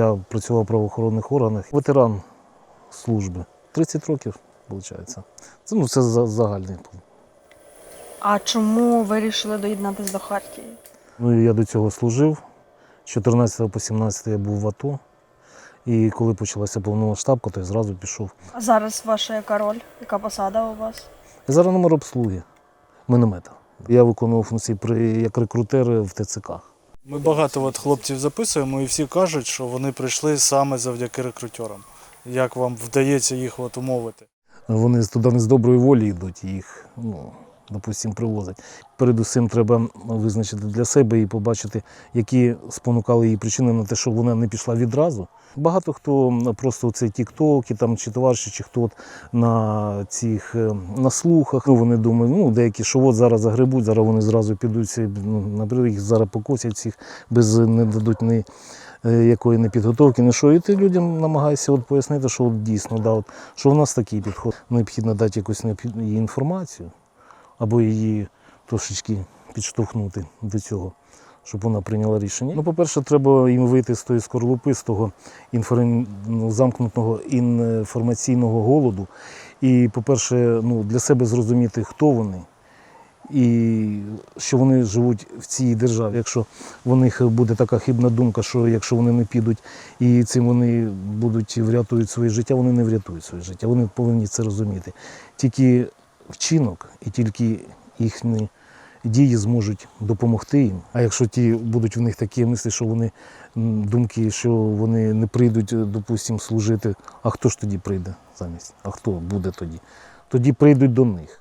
я працював в правоохоронних органах. Ветеран служби. 30 років, виходить. Це, ну, це за- загальний. А чому вирішили доєднатися до Хартії? Ну, я до цього служив. З 14 по 17 я був в АТО. І коли почалася повномасштабка, то я зразу пішов. А зараз ваша яка роль? Яка посада у вас? Я зараз номер обслуги міномета. Я виконував функції при, як рекрутер в ТЦК. Ми багато от хлопців записуємо, і всі кажуть, що вони прийшли саме завдяки рекрутерам. Як вам вдається їх от умовити? Вони туди не з доброї волі йдуть, їх, ну, допустим, привозять. Передусім треба визначити для себе і побачити, які спонукали її причини на те, що вона не пішла відразу. Багато хто просто це тіктоки там, чи товариші, чи хто от на цих е, на слухах. Ну, вони думають, ну деякі, що от зараз загребуть, зараз вони зразу підуть, ну, наприклад, їх зараз покосять всіх, без не дадуть ні е, якої не підготовки, не що. І ти людям намагаєшся от пояснити, що от дійсно, да, от, що в нас такий підход. Необхідно дати якусь інформацію або її трошечки підштовхнути до цього, щоб вона прийняла рішення. Ну, по-перше, треба їм вийти з тої скорлупи, з того інформ... ну, замкнутого інформаційного голоду. І, по-перше, ну, для себе зрозуміти, хто вони. І що вони живуть в цій державі. Якщо в них буде така хибна думка, що якщо вони не підуть і цим вони будуть врятують своє життя, вони не врятують своє життя. Вони повинні це розуміти. Тільки вчинок і тільки їхні дії зможуть допомогти їм. А якщо ті будуть в них такі мислі, що вони думки, що вони не прийдуть, допустимо, служити, а хто ж тоді прийде замість? А хто буде тоді? Тоді прийдуть до них.